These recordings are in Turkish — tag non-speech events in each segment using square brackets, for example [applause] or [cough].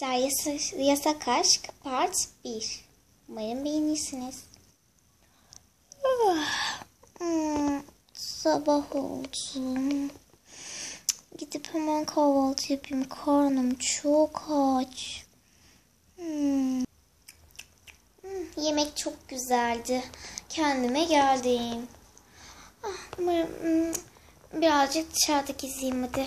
Yasa, Yasak Aşk Part 1 Umarım beğenirsiniz. Ah, hmm, sabah oldu. Gidip hemen kahvaltı yapayım. Karnım çok aç. Hmm. Hmm, yemek çok güzeldi. Kendime geldim. Ah, hmm, birazcık dışarıda gezeyim hadi.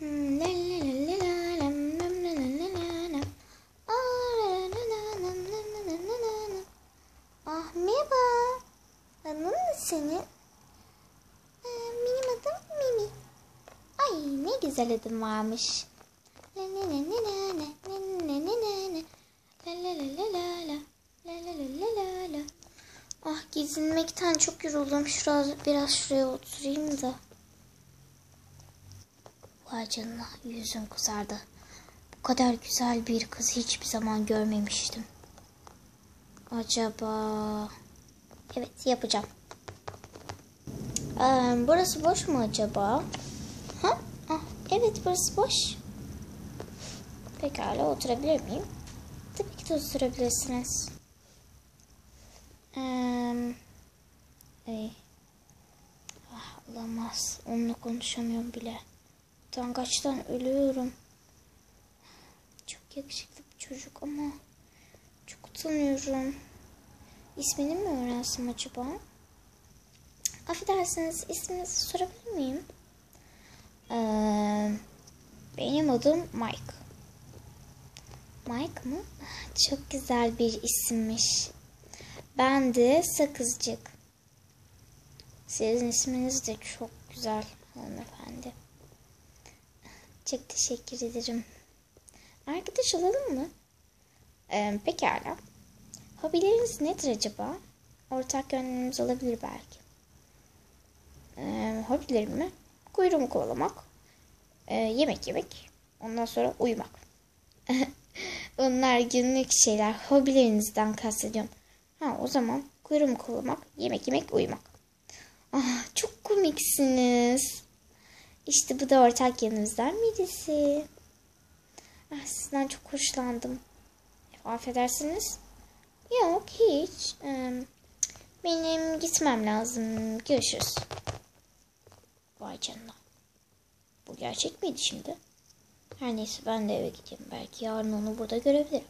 Hmm, la la la la la lam, lam, la la la la lam. Aa, la la la lam, la la la la la lam. Ah merhaba. Ee, benim adım Mimi. Ay ne güzel adım varmış. La la la la la la la la. La la la la la la. La la la la la la. Ah gezinmekten çok yoruldum. Şurada biraz şuraya oturayım da. Vay canına yüzüm kızardı. Bu kadar güzel bir kız hiçbir zaman görmemiştim. Acaba... Evet yapacağım. Ee, burası boş mu acaba? Ha? Ah, evet burası boş. Pekala oturabilir miyim? Tabii ki de oturabilirsiniz. Ee, ay. Ah, olamaz. Onunla konuşamıyorum bile. Utangaçtan ölüyorum. Çok yakışıklı bir çocuk ama çok utanıyorum. İsmini mi öğrensem acaba? Affedersiniz isminizi sorabilir miyim? Ee, benim adım Mike. Mike mı? Çok güzel bir isimmiş. Ben de Sakızcık. Sizin isminiz de çok güzel hanımefendi. Çok teşekkür ederim. Arkadaş olalım mı? Ee, pekala. Hobileriniz nedir acaba? Ortak yönlerimiz olabilir belki. Ee, hobilerim mi? Kuyruğumu kovalamak. Ee, yemek yemek. Ondan sonra uyumak. [laughs] Onlar günlük şeyler. Hobilerinizden kastediyorum. Ha o zaman kuyruğumu kovalamak, yemek yemek, uyumak. Ah, çok komiksiniz. İşte bu da ortak yanımızdan birisi. Ah, sizden çok hoşlandım. Affedersiniz. Yok hiç. Ee, benim gitmem lazım. Görüşürüz. Vay canına. Bu gerçek miydi şimdi? Her neyse ben de eve gideyim. Belki yarın onu burada görebilirim.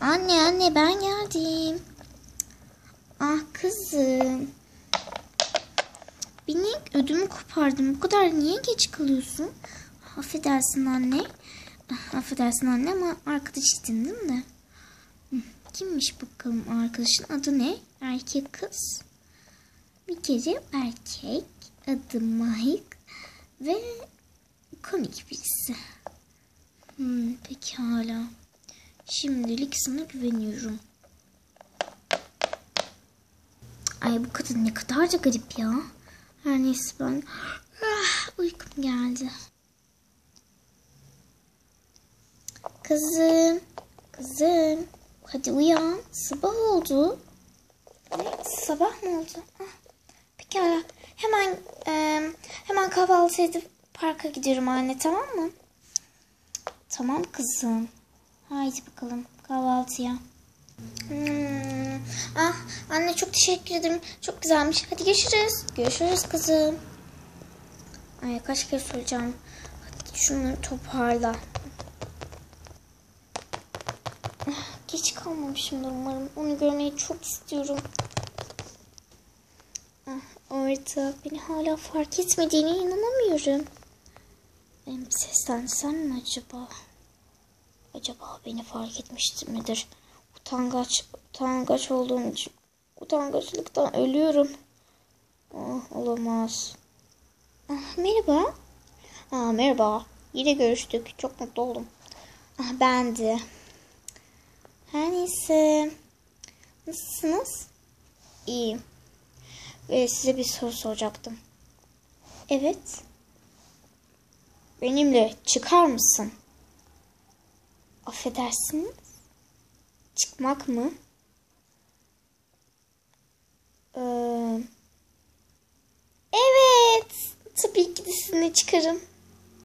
Anne anne ben geldim. Ah kızım. Benim ödümü kopardım. Bu kadar niye geç kalıyorsun? Affedersin anne. Affedersin anne ama arkadaş mi? Hı, Kimmiş bakalım arkadaşın adı ne? Erkek kız. Bir kere erkek. Adı Mike. Ve komik birisi. Hmm, pekala. Şimdilik sana güveniyorum. Ay bu kadın ne kadar da garip ya. Her neyse ben ah, uykum geldi. Kızım, kızım. Hadi uyan. Sabah oldu. Ne? Sabah mı oldu? Ah, pekala. Hemen e, hemen kahvaltı edip parka gidiyorum anne tamam mı? Tamam kızım. Haydi bakalım kahvaltıya. Hmm. Ah anne çok teşekkür ederim. Çok güzelmiş. Hadi görüşürüz. Görüşürüz kızım. Ay kaç kere söyleyeceğim. Hadi şunu toparla. Geç kalmamışımdır umarım. Onu görmeyi çok istiyorum. Ah, orada beni hala fark etmediğine inanamıyorum. Benim seslensem mi acaba? Acaba beni fark etmiştir midir? Utangaç, utangaç olduğum için utangaçlıktan ölüyorum. Ah, olamaz. Ah, merhaba. Ah, merhaba. Yine görüştük. Çok mutlu oldum. Ah, ben de. Her neyse. Nasılsınız? İyiyim. Ve size bir soru soracaktım. Evet. Benimle çıkar mısın? Affedersiniz. Çıkmak mı? Ee, evet. hepsini çıkarın.